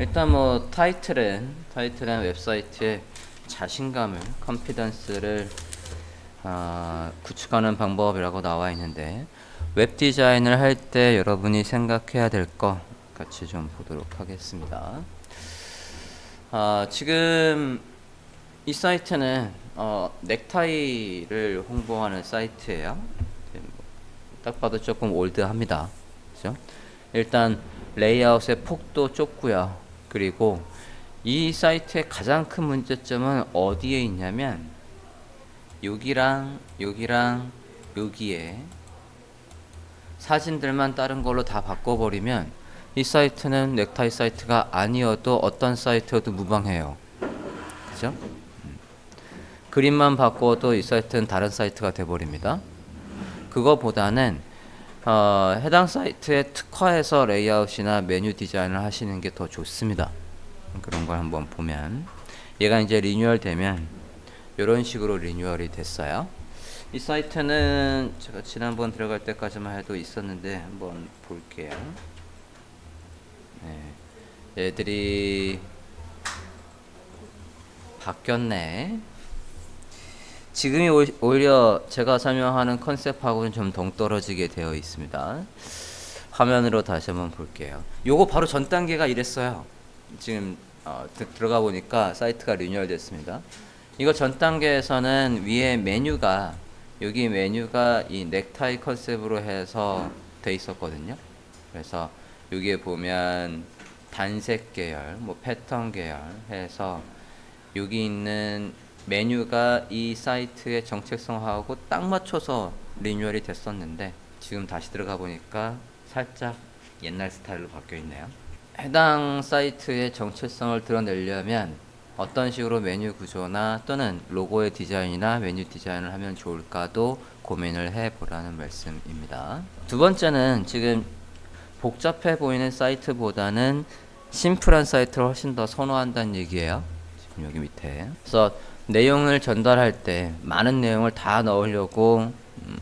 일단 뭐 타이틀은 타이틀은 웹사이트의 자신감을 컨피던스를 아, 구축하는 방법이라고 나와 있는데 웹 디자인을 할 때 여러분이 생각해야 될거 같이 좀 보도록 하겠습니다. 아, 지금 이 사이트는 어, 넥타이를 홍보하는 사이트예요. 네, 뭐딱 봐도 조금 올드합니다. 그죠? 일단 레이아웃의 폭도 좁고요. 그리고 이 사이트의 가장 큰 문제점은 어디에 있냐면 여기랑 여기랑 여기에 사진들만 다른 걸로 다 바꿔버리면 이 사이트는 넥타이 사이트가 아니어도 어떤 사이트여도 무방해요. 그죠? 음. 그림만 바꿔도 이 사이트는 다른 사이트가 돼버립니다. 그거보다는 어, 해당 사이트에 특화해서 레이아웃이나 메뉴 디자인을 하시는 게 더 좋습니다. 그런 걸 한번 보면 얘가 이제 리뉴얼 되면 이런 식으로 리뉴얼이 됐어요. 이 사이트는 제가 지난번 들어갈 때까지만 해도 있었는데 한번 볼게요. 네, 얘들이 바뀌었네. 지금이 오- 오히려 제가 설명하는 컨셉하고는 좀 동떨어지게 되어 있습니다. 화면으로 다시 한번 볼게요. 요거 바로 전 단계가 이랬어요. 지금 어, 드- 들어가 보니까 사이트가 리뉴얼 됐습니다. 이거 전 단계에서는 위에 메뉴가 여기 메뉴가 이 넥타이 컨셉으로 해서 돼 있었거든요. 그래서 여기에 보면 단색 계열, 뭐 패턴 계열 해서 여기 있는 메뉴가 이 사이트의 정체성하고 딱 맞춰서 리뉴얼이 됐었는데 지금 다시 들어가 보니까 살짝 옛날 스타일로 바뀌어 있네요. 해당 사이트의 정체성을 드러내려면 어떤 식으로 메뉴 구조나 또는 로고의 디자인이나 메뉴 디자인을 하면 좋을까도 고민을 해보라는 말씀입니다. 두 번째는 지금 복잡해 보이는 사이트보다는 심플한 사이트를 훨씬 더 선호한다는 얘기예요. 지금 여기 밑에. 그래서 내용을 전달할 때 많은 내용을 다 넣으려고 음,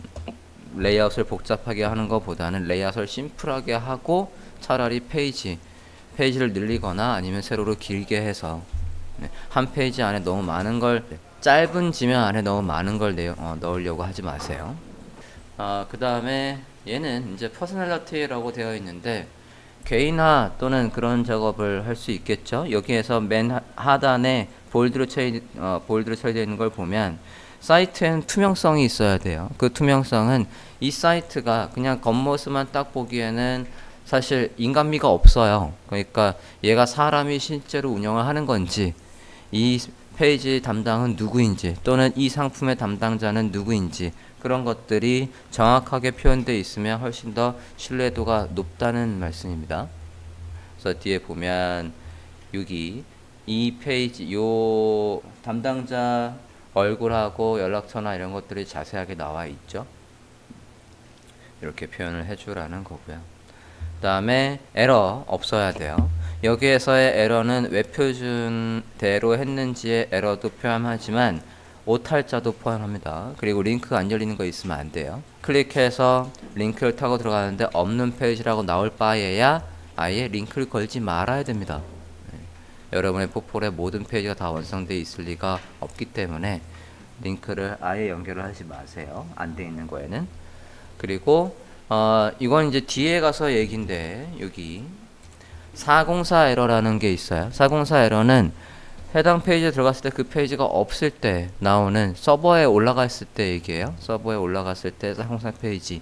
레이아웃을 복잡하게 하는 것보다는 레이아웃을 심플하게 하고 차라리 페이지 페이지를 늘리거나 아니면 세로로 길게 해서 네, 한 페이지 안에 너무 많은 걸 짧은 지면 안에 너무 많은 걸 내용, 어, 넣으려고 하지 마세요. 아, 그 다음에 얘는 이제 퍼스널리티라고 되어 있는데 개인화 또는 그런 작업을 할 수 있겠죠. 여기에서 맨 하- 하단에 볼드로 처리, 어, 볼드로 처리되어 있는 걸 보면 사이트에는 투명성이 있어야 돼요. 그 투명성은 이 사이트가 그냥 겉모습만 딱 보기에는 사실 인간미가 없어요. 그러니까 얘가 사람이 실제로 운영을 하는 건지 이 페이지 담당은 누구인지 또는 이 상품의 담당자는 누구인지 그런 것들이 정확하게 표현되어 있으면 훨씬 더 신뢰도가 높다는 말씀입니다. 그래서 뒤에 보면 여기 이 페이지 요 담당자 얼굴하고 연락처나 이런 것들이 자세하게 나와 있죠. 이렇게 표현을 해주라는 거고요. 그 다음에 에러 없어야 돼요. 여기에서의 에러는 웹 표준대로 했는지의 에러도 포함하지만 오탈자도 포함합니다. 그리고 링크가 안 열리는 거 있으면 안 돼요. 클릭해서 링크를 타고 들어가는데 없는 페이지라고 나올 바에야 아예 링크를 걸지 말아야 됩니다. 네. 여러분의 포폴에 모든 페이지가 다 완성되어 있을 리가 없기 때문에 링크를 아예 연결을 하지 마세요. 안 돼 있는 거에는. 그리고 어, 이건 이제 뒤에 가서 얘긴데 여기 404 에러라는 게 있어요. 404 에러는 해당 페이지에 들어갔을 때 그 페이지가 없을 때 나오는 서버에 올라갔을 때 얘기예요. 서버에 올라갔을 때 404 페이지.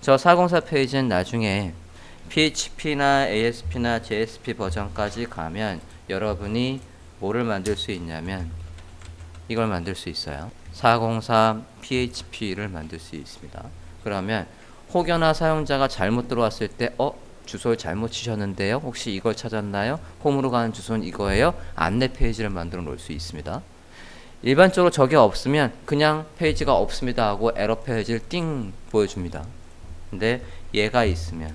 저 404 페이지는 나중에 PHP나 ASP나 JSP 버전까지 가면 여러분이 뭐를 만들 수 있냐면 이걸 만들 수 있어요. 404 PHP를 만들 수 있습니다. 그러면 혹여나 사용자가 잘못 들어왔을 때 어? 주소를 잘못 치셨는데요. 혹시 이걸 찾았나요? 홈으로 가는 주소는 이거예요. 안내 페이지를 만들어 놓을 수 있습니다. 일반적으로 저게 없으면 그냥 페이지가 없습니다 하고 에러 페이지를 띵 보여줍니다. 근데 얘가 있으면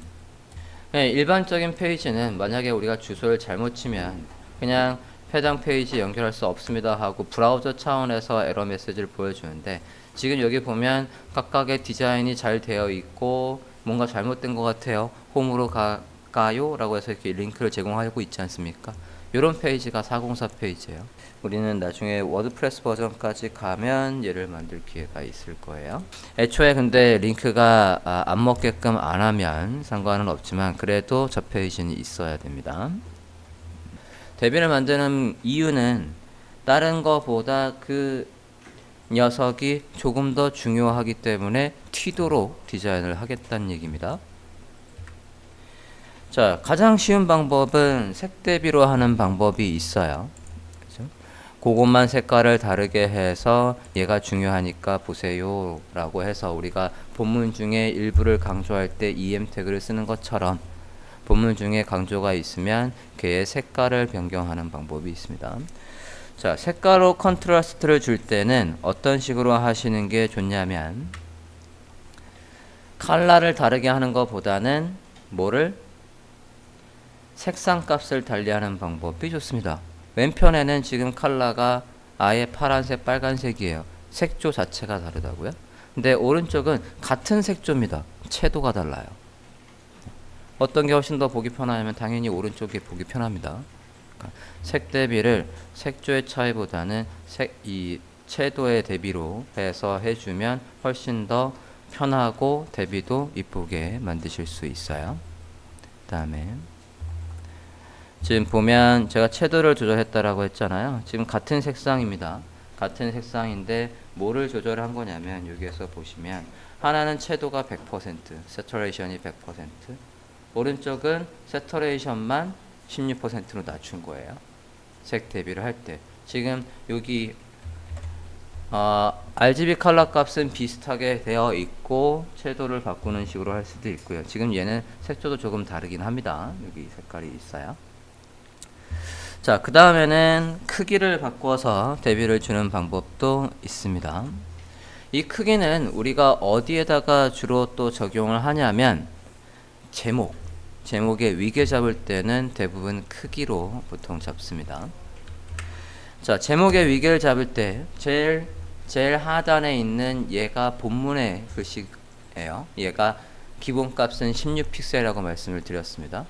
네, 일반적인 페이지는 만약에 우리가 주소를 잘못 치면 그냥 해당 페이지 연결할 수 없습니다 하고 브라우저 차원에서 에러 메시지를 보여주는데 지금 여기 보면 각각의 디자인이 잘 되어 있고 뭔가 잘못된 것 같아요. 홈으로 가, 할까요? 라고 해서 이렇게 링크를 제공하고 있지 않습니까? 이런 페이지가 404 페이지예요. 우리는 나중에 워드프레스 버전까지 가면 얘를 만들 기회가 있을 거예요. 애초에 근데 링크가 아, 안 먹게끔 안 하면 상관은 없지만 그래도 저 페이지는 있어야 됩니다. 대비를 만드는 이유는 다른 거보다 그 녀석이 조금 더 중요하기 때문에 튀도록 디자인을 하겠다는 얘기입니다. 자, 가장 쉬운 방법은 색 대비로 하는 방법이 있어요. 그것만 색깔을 다르게 해서 얘가 중요하니까 보세요 라고 해서 우리가 본문 중에 일부를 강조할 때 em 태그를 쓰는 것처럼 본문 중에 강조가 있으면 걔의 색깔을 변경하는 방법이 있습니다. 자, 색깔로 컨트라스트를 줄 때는 어떤 식으로 하시는 게 좋냐면 컬러를 다르게 하는 것보다는 뭐를 색상 값을 달리하는 방법이 좋습니다. 왼편에는 지금 컬러가 아예 파란색, 빨간색이에요. 색조 자체가 다르다고요? 근데 오른쪽은 같은 색조입니다. 채도가 달라요. 어떤 게 훨씬 더 보기 편하냐면 당연히 오른쪽이 보기 편합니다. 그러니까 색 대비를 색조의 차이보다는 색 이 채도의 대비로 해서 해주면 훨씬 더 편하고 대비도 이쁘게 만드실 수 있어요. 그 다음에 지금 보면 제가 채도를 조절했다라고 했잖아요. 지금 같은 색상입니다. 같은 색상인데 뭐를 조절한 거냐면 여기에서 보시면 하나는 채도가 100%, 세터레이션이 100%, 오른쪽은 세터레이션만 16%로 낮춘 거예요. 색 대비를 할 때. 지금 여기 어, RGB 컬러 값은 비슷하게 되어 있고 채도를 바꾸는 식으로 할 수도 있고요. 지금 얘는 색조도 조금 다르긴 합니다. 여기 색깔이 있어요. 자, 그 다음에는 크기를 바꿔서 대비를 주는 방법도 있습니다. 이 크기는 우리가 어디에다가 주로 또 적용을 하냐면 제목, 제목의 위계 잡을 때는 대부분 크기로 보통 잡습니다. 자, 제목의 위계를 잡을 때 제일 제일 하단에 있는 얘가 본문의 글씨예요. 얘가 기본값은 16픽셀이라고 말씀을 드렸습니다.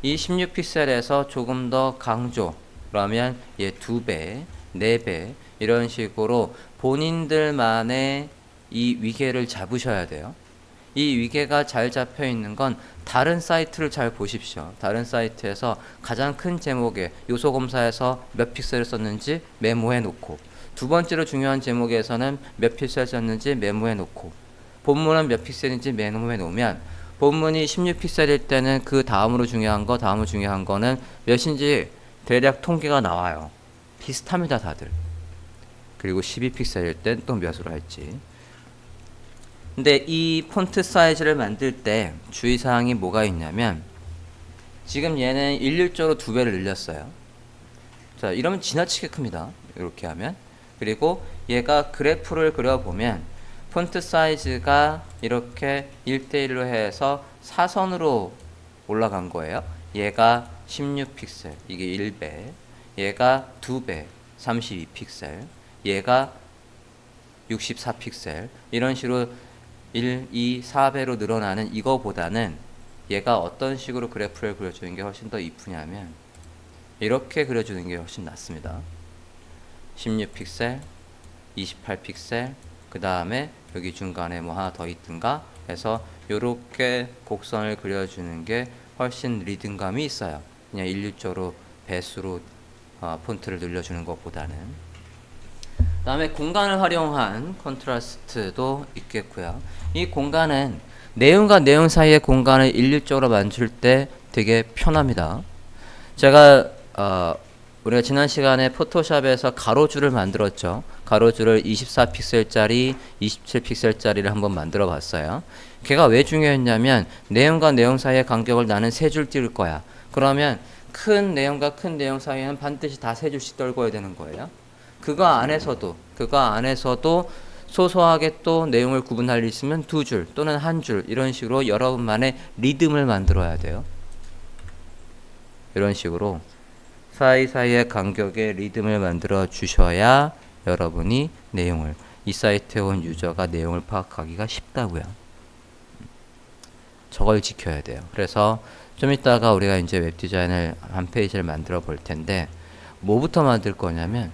이 16픽셀에서 조금 더 강조 그러면 얘두 배, 네배 이런 식으로 본인들만의 이 위계를 잡으셔야 돼요. 이 위계가 잘 잡혀 있는 건 다른 사이트를 잘 보십시오. 다른 사이트에서 가장 큰 제목에 요소 검사에서 몇 픽셀을 썼는지 메모해 놓고 두 번째로 중요한 제목에서는 몇 픽셀 썼는지 메모해 놓고 본문은 몇 픽셀인지 메모해 놓으면 본문이 16픽셀일 때는 그 다음으로 중요한 거, 다음으로 중요한 거는 몇인지 대략 통계가 나와요. 비슷합니다, 다들. 그리고 12픽셀일 땐 또 몇으로 할지. 근데 이 폰트 사이즈를 만들 때 주의사항이 뭐가 있냐면 지금 얘는 일률적으로 두 배를 늘렸어요. 자, 이러면 지나치게 큽니다. 이렇게 하면. 그리고 얘가 그래프를 그려보면 폰트 사이즈가 이렇게 1대1로 해서 사선으로 올라간 거예요. 얘가 16픽셀, 이게 1배. 얘가 2배, 32픽셀. 얘가 64픽셀. 이런 식으로 1, 2, 4배로 늘어나는 이거보다는 얘가 어떤 식으로 그래프를 그려주는 게 훨씬 더 이쁘냐면 이렇게 그려주는 게 훨씬 낫습니다. 16픽셀, 28픽셀, 그 다음에 여기 중간에 뭐 하나 더 있든가 해서 이렇게 곡선을 그려주는 게 훨씬 리듬감이 있어요. 그냥 일률적으로 배수로 어, 폰트를 늘려주는 것보다는. 다음에 공간을 활용한 컨트라스트도 있겠고요. 이 공간은 내용과 내용 사이의 공간을 일률적으로 만들 때 되게 편합니다. 제가 어, 우리가 지난 시간에 포토샵에서 가로줄을 만들었죠. 가로줄을 24픽셀짜리, 27픽셀짜리를 한번 만들어 봤어요. 걔가 왜 중요했냐면 내용과 내용 사이의 간격을 나는 세 줄 띄울 거야. 그러면 큰 내용과 큰 내용 사이에는 반드시 다 세 줄씩 떨궈야 되는 거예요. 그거 안에서도 그거 안에서도 소소하게 또 내용을 구분할 일 있으면 두 줄 또는 한 줄 이런 식으로 여러분만의 리듬을 만들어야 돼요. 이런 식으로 사이사이의 간격의 리듬을 만들어 주셔야 여러분이 내용을 이 사이트에 온 유저가 내용을 파악하기가 쉽다고요. 저걸 지켜야 돼요. 그래서 좀 이따가 우리가 이제 웹 디자인을 한 페이지를 만들어 볼 텐데 뭐부터 만들 거냐면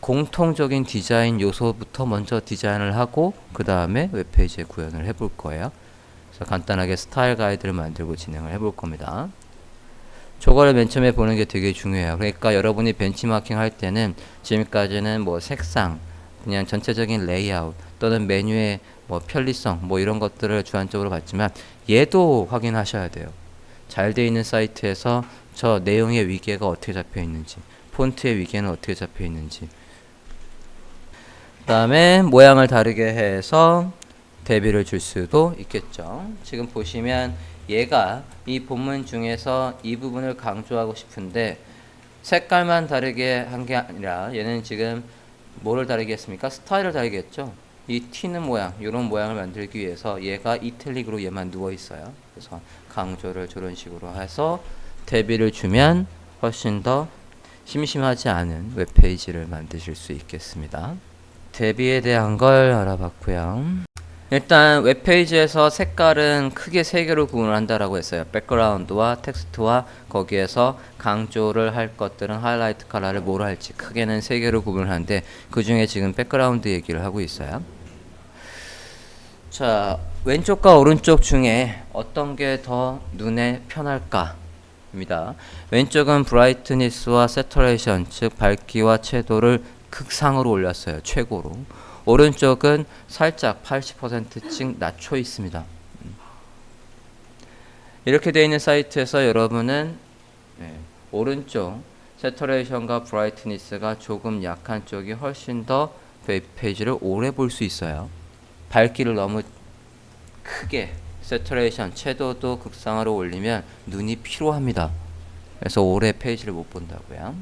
공통적인 디자인 요소부터 먼저 디자인을 하고 그 다음에 웹페이지에 구현을 해볼 거예요. 그래서 간단하게 스타일 가이드를 만들고 진행을 해볼 겁니다. 저거를 맨 처음에 보는 게 되게 중요해요. 그러니까 여러분이 벤치마킹 할 때는 지금까지는 뭐 색상, 그냥 전체적인 레이아웃 또는 메뉴의 뭐 편리성 뭐 이런 것들을 주안적으로 봤지만 얘도 확인하셔야 돼요. 잘 돼 있는 사이트에서 저 내용의 위계가 어떻게 잡혀 있는지, 폰트의 위계는 어떻게 잡혀 있는지. 그다음에 모양을 다르게 해서 대비를 줄 수도 있겠죠. 지금 보시면 얘가 이 본문 중에서 이 부분을 강조하고 싶은데 색깔만 다르게 한 게 아니라 얘는 지금 뭐를 다르게 했습니까? 스타일을 다르게 했죠. 이 튀는 모양, 이런 모양을 만들기 위해서 얘가 이틀릭으로 얘만 누워 있어요. 그래서 강조를 저런 식으로 해서 대비를 주면 훨씬 더 심심하지 않은 웹페이지를 만드실 수 있겠습니다. 대비에 대한 걸 알아봤고요. 일단 웹페이지에서 색깔은 크게 세 개로 구분을 한다라고 했어요. 백그라운드와 텍스트와 거기에서 강조를 할 것들은 하이라이트 컬러를 뭐로 할지 크게는 세 개로 구분을 하는데 그 중에 지금 백그라운드 얘기를 하고 있어요. 자, 왼쪽과 오른쪽 중에 어떤 게 더 눈에 편할까? 입니다. 왼쪽은 브라이트니스와 세터레이션, 즉 밝기와 채도를 극상으로 올렸어요. 최고로. 오른쪽은 살짝 80%씩 낮춰 있습니다. 음. 이렇게 되어 있는 사이트에서 여러분은 네, 오른쪽 세터레이션과 브라이트니스가 조금 약한 쪽이 훨씬 더 웹페이지를 오래 볼 수 있어요. 밝기를 너무 크게 세터레이션, 채도도 극상으로 올리면 눈이 피로합니다. 그래서 오래 페이지를 못 본다고요.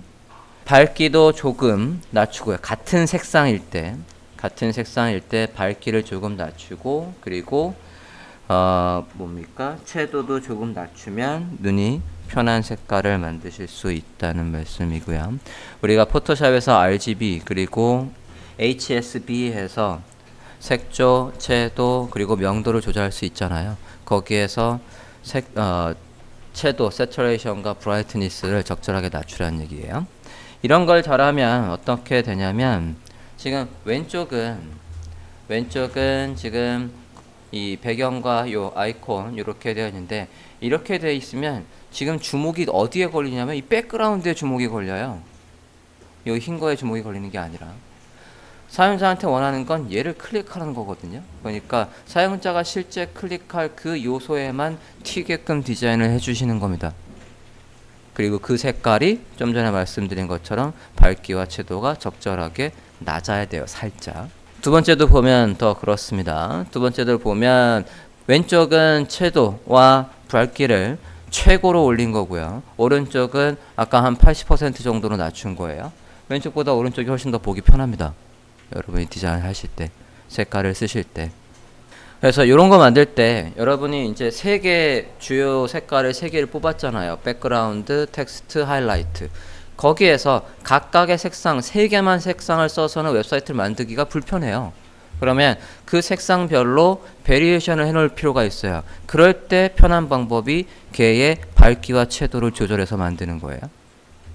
밝기도 조금 낮추고요. 같은 색상일 때 같은 색상일 때 밝기를 조금 낮추고 그리고 어 뭡니까 채도도 조금 낮추면 눈이 편한 색깔을 만드실 수 있다는 말씀이고요. 우리가 포토샵에서 RGB 그리고 HSB 해서 색조, 채도 그리고 명도를 조절할 수 있잖아요. 거기에서 색 어, 채도, 세처레이션과 브라이트니스를 적절하게 낮추라는 얘기예요. 이런 걸 잘하면 어떻게 되냐면 지금 왼쪽은 왼쪽은 지금 이 배경과 요 아이콘 이렇게 되어 있는데 이렇게 되어 있으면 지금 주목이 어디에 걸리냐면 이 백그라운드에 주목이 걸려요. 여기 흰 거에 주목이 걸리는 게 아니라 사용자한테 원하는 건 얘를 클릭하는 거거든요. 그러니까 사용자가 실제 클릭할 그 요소에만 튀게끔 디자인을 해주시는 겁니다. 그리고 그 색깔이 좀 전에 말씀드린 것처럼 밝기와 채도가 적절하게 낮아야 돼요. 살짝. 두 번째도 보면 더 그렇습니다. 두 번째도 보면 왼쪽은 채도와 밝기를 최고로 올린 거고요. 오른쪽은 아까 한 80% 정도로 낮춘 거예요. 왼쪽보다 오른쪽이 훨씬 더 보기 편합니다. 여러분이 디자인 하실 때, 색깔을 쓰실 때. 그래서 이런 거 만들 때 여러분이 이제 세 개 주요 색깔을 세 개를 뽑았잖아요. 백그라운드, 텍스트, 하이라이트. 거기에서 각각의 색상 세 개만 색상을 써서는 웹사이트를 만들기가 불편해요. 그러면 그 색상별로 베리에이션을 해놓을 필요가 있어요. 그럴 때 편한 방법이 걔의 밝기와 채도를 조절해서 만드는 거예요.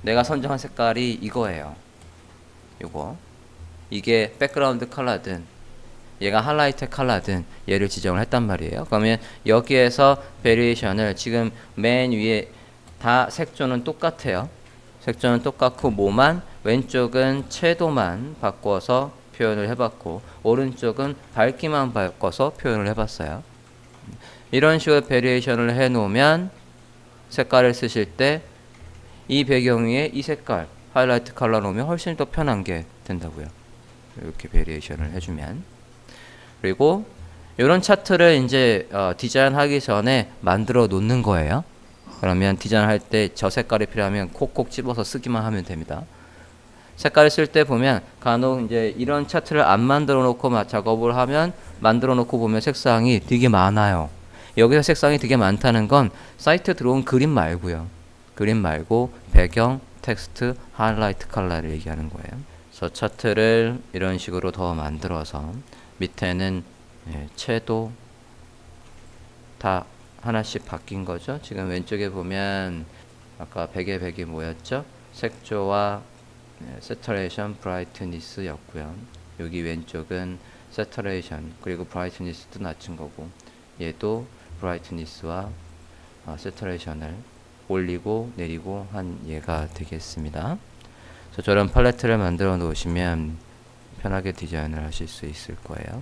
내가 선정한 색깔이 이거예요. 요거. 이게 백그라운드 컬러든 얘가 하이라이트 컬러든 얘를 지정을 했단 말이에요. 그러면 여기에서 베리에이션을 지금 맨 위에 다 색조는 똑같아요. 색조는 똑같고 뭐만 왼쪽은 채도만 바꿔서 표현을 해봤고 오른쪽은 밝기만 바꿔서 표현을 해봤어요. 이런 식으로 베리에이션을 해놓으면 색깔을 쓰실 때 이 배경 위에 이 색깔 하이라이트 컬러 놓으면 훨씬 더 편한 게 된다고요. 이렇게 베리에이션을 해주면 그리고 이런 차트를 이제 어, 디자인하기 전에 만들어 놓는 거예요. 그러면 디자인 할 때 저 색깔이 필요하면 콕콕 집어서 쓰기만 하면 됩니다. 색깔을 쓸 때 보면 간혹 이제 이런 차트를 안 만들어 놓고 작업을 하면 만들어 놓고 보면 색상이 되게 많아요. 여기서 색상이 되게 많다는 건 사이트 들어온 그림 말고요. 그림 말고 배경, 텍스트, 하이라이트 컬러를 얘기하는 거예요. 그래서 차트를 이런 식으로 더 만들어서 밑에는 예, 채도 다 하나씩 바뀐 거죠. 지금 왼쪽에 보면 아까 백의 백이 뭐였죠? 색조와 세터레이션, 브라이트니스 였고요. 여기 왼쪽은 세터레이션 그리고 브라이트니스도 낮춘 거고 얘도 브라이트니스와 어, 세터레이션을 올리고 내리고 한 예가 되겠습니다. 저런 팔레트를 만들어 놓으시면 편하게 디자인을 하실 수 있을 거예요.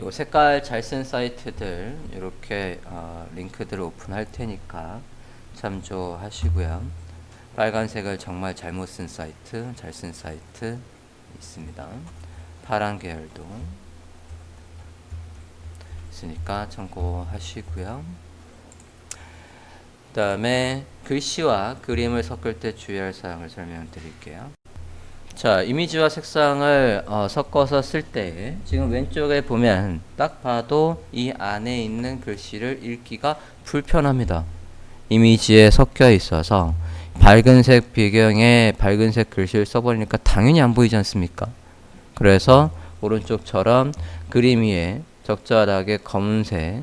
요 색깔 잘 쓴 사이트들 이렇게 어, 링크들을 오픈할 테니까 참조하시고요. 빨간색을 정말 잘못 쓴 사이트, 잘 쓴 사이트 있습니다. 파란 계열도 있으니까 참고하시고요. 그 다음에 글씨와 그림을 섞을 때 주의할 사항을 설명드릴게요. 자, 이미지와 색상을 어, 섞어서 쓸 때 지금 왼쪽에 보면 딱 봐도 이 안에 있는 글씨를 읽기가 불편합니다. 이미지에 섞여 있어서 밝은색 배경에 밝은색 글씨를 써버리니까 당연히 안 보이지 않습니까? 그래서 오른쪽처럼 그림 위에 적절하게 검은색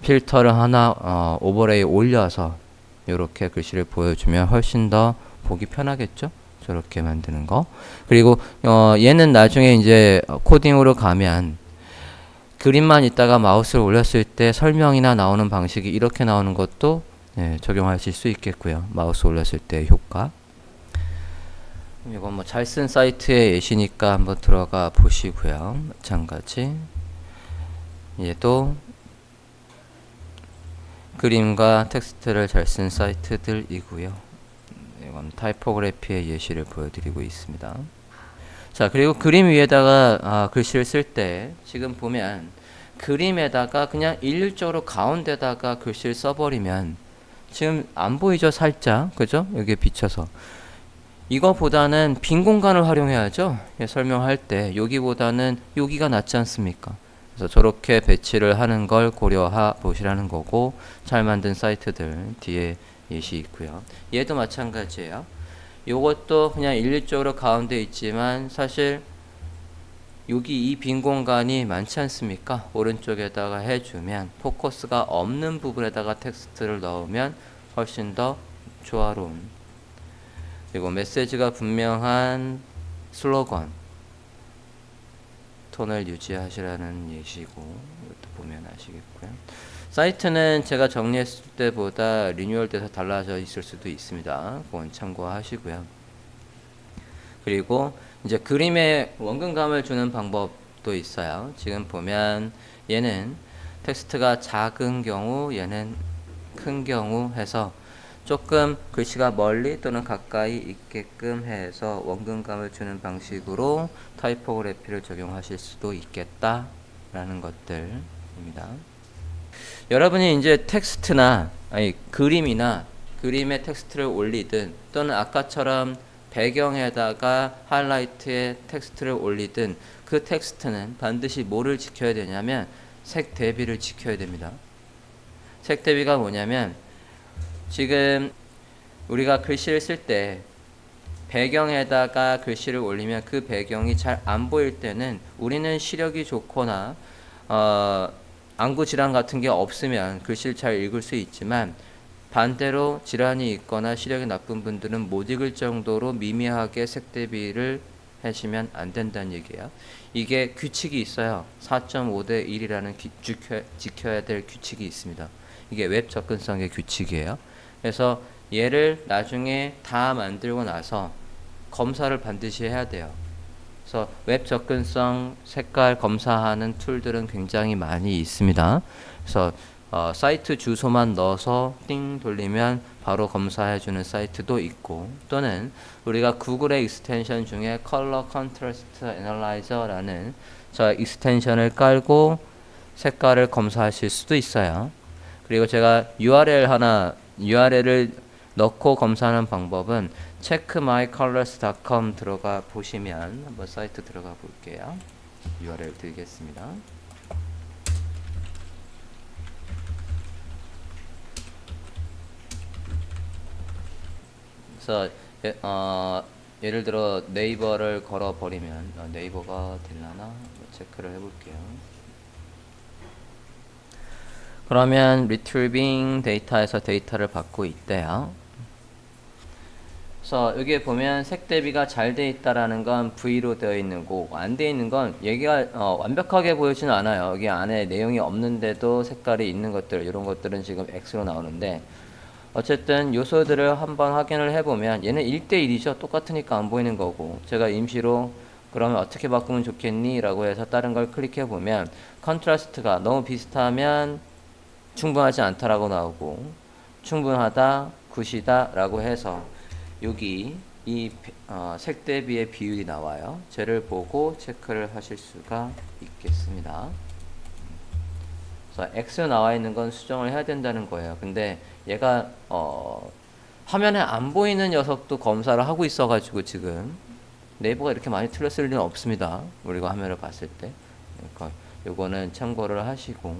필터를 하나 어, 오버레이 올려서 이렇게 글씨를 보여주면 훨씬 더 보기 편하겠죠? 저렇게 만드는 거. 그리고 어, 얘는 나중에 이제 코딩으로 가면 그림만 있다가 마우스를 올렸을 때 설명이나 나오는 방식이 이렇게 나오는 것도 네, 적용하실 수 있겠고요. 마우스 올렸을 때 효과. 이건 뭐 잘 쓴 사이트의 예시니까 한번 들어가 보시고요. 마찬가지. 얘도 그림과 텍스트를 잘 쓴 사이트들이고요. 이건 타이포그래피의 예시를 보여드리고 있습니다. 자, 그리고 그림 위에다가 아, 글씨를 쓸 때 지금 보면 그림에다가 그냥 일률적으로 가운데다가 글씨를 써버리면 지금 안 보이죠? 살짝. 그죠? 여기에 비춰서. 이거보다는 빈 공간을 활용해야죠. 예, 설명할 때 여기보다는 여기가 낫지 않습니까? 그래서 저렇게 배치를 하는 걸 고려하 보시라는 거고 잘 만든 사이트들 뒤에 예시 있고요. 얘도 마찬가지예요. 요것도 그냥 일률적으로 가운데 있지만 사실 여기 이 빈 공간이 많지 않습니까? 오른쪽에다가 해주면 포커스가 없는 부분에다가 텍스트를 넣으면 훨씬 더 조화로운 그리고 메시지가 분명한 슬로건 톤을 유지하시라는 예시고 이것도 보면 아시겠고요. 사이트는 제가 정리했을 때보다 리뉴얼 돼서 달라져 있을 수도 있습니다. 그건 참고하시고요. 그리고 이제 그림에 원근감을 주는 방법도 있어요. 지금 보면 얘는 텍스트가 작은 경우, 얘는 큰 경우 해서 조금 글씨가 멀리 또는 가까이 있게끔 해서 원근감을 주는 방식으로 타이포그래피를 적용하실 수도 있겠다라는 것들입니다. 여러분이 이제 텍스트나 아니 그림이나 그림에 텍스트를 올리든 또는 아까처럼 배경에다가 하이라이트에 텍스트를 올리든 그 텍스트는 반드시 뭐를 지켜야 되냐면 색 대비를 지켜야 됩니다. 색 대비가 뭐냐면 지금 우리가 글씨를 쓸 때 배경에다가 글씨를 올리면 그 배경이 잘 안 보일 때는 우리는 시력이 좋거나 어, 안구 질환 같은 게 없으면 글씨를 잘 읽을 수 있지만 반대로 질환이 있거나 시력이 나쁜 분들은 못 읽을 정도로 미미하게 색 대비를 하시면 안 된다는 얘기예요. 이게 규칙이 있어요. 4.5 대 1이라는 기, 지켜, 지켜야 될 규칙이 있습니다. 이게 웹 접근성의 규칙이에요. 그래서 얘를 나중에 다 만들고 나서 검사를 반드시 해야 돼요. 그래서 웹 접근성 색깔 검사하는 툴들은 굉장히 많이 있습니다. 그래서 어, 사이트 주소만 넣어서 띵 돌리면 바로 검사해주는 사이트도 있고 또는 우리가 구글의 익스텐션 중에 컬러 컨트라스트 애널라이저라는 저 익스텐션을 깔고 색깔을 검사하실 수도 있어요. 그리고 제가 URL 하나 URL을 넣고 검사하는 방법은 checkmycolors.com 들어가 보시면 한번 사이트 들어가 볼게요. URL 드리겠습니다. 그래서 예, 어, 예를 들어 네이버를 걸어 버리면 어, 네이버가 될라나 체크를 해볼게요. 그러면 retrieving 데이터에서 데이터를 받고 있대요. 그래서 여기에 보면 색 대비가 잘 돼 있다라는 건 V로 되어 있는 거고 안 돼 있는 건 얘기가 어, 완벽하게 보이지는 않아요. 여기 안에 내용이 없는데도 색깔이 있는 것들 이런 것들은 지금 X로 나오는데 어쨌든 요소들을 한번 확인을 해보면 얘는 1대1이죠. 똑같으니까 안 보이는 거고 제가 임시로 그러면 어떻게 바꾸면 좋겠니? 라고 해서 다른 걸 클릭해 보면 컨트라스트가 너무 비슷하면 충분하지 않다라고 나오고 충분하다, 굿이다 라고 해서 여기 이 어, 색 대비의 비율이 나와요. 쟤를 보고 체크를 하실 수가 있겠습니다. 그래서 X 나와 있는 건 수정을 해야 된다는 거예요. 근데 얘가 어, 화면에 안 보이는 녀석도 검사를 하고 있어가지고 지금 네이버가 이렇게 많이 틀렸을 리는 없습니다. 우리가 화면을 봤을 때. 그러니까 요거는 참고를 하시고